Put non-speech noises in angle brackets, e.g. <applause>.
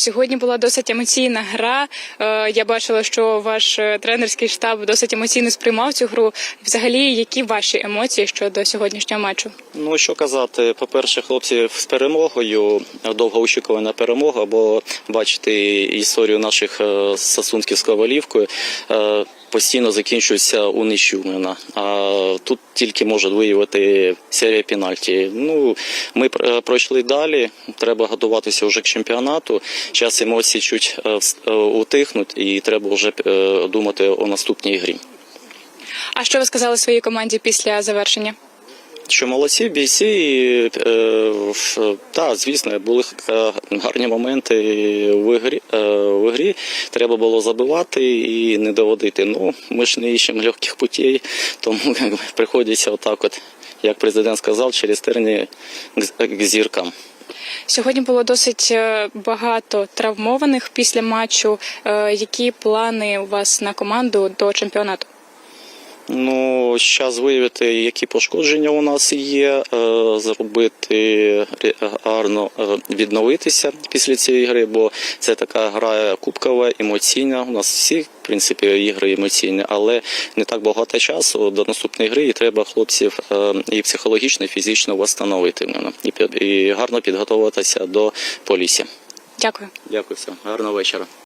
Сьогодні була досить емоційна гра. Е, Я бачила, що ваш е, тренерський штаб досить емоційно сприймав цю гру. Взагалі, які ваші емоції щодо сьогоднішнього матчу? Ну що казати, по-перше, хлопці з перемогою, довгоочікувана перемога, бо бачите історію наших е, з Ковалівкою. Е, Постійно закінчується у нічю. А тут тільки може виявити серія пенальті. Ну ми пр- пройшли далі. Треба готуватися вже к чемпіонату. Час емоції чуть е, е, утихнуть, і треба вже е, думати о наступній грі. А що ви сказали своїй команді після завершення? Що молодці, бійці, е, та, звісно, були е, гарні моменти в грі, е, в грі. Треба було забивати і не доводити. Ну, ми ж не іщемо легких путей, тому <laughs> як приходиться отак, от, як президент сказав, через терні к- к зіркам. Сьогодні було досить е, багато травмованих після матчу. Е, Які плани у вас на команду до чемпіонату? Ну, зараз виявити, які пошкодження у нас є, е, зробити гарно е, відновитися після цієї гри, бо це така гра кубкова, емоційна. У нас всі, в принципі, ігри емоційні, але не так багато часу до наступної гри, і треба хлопців е, і психологічно, і фізично восстановити і, і гарно підготуватися до полісся. Дякую. Дякую всім. Гарного вечора.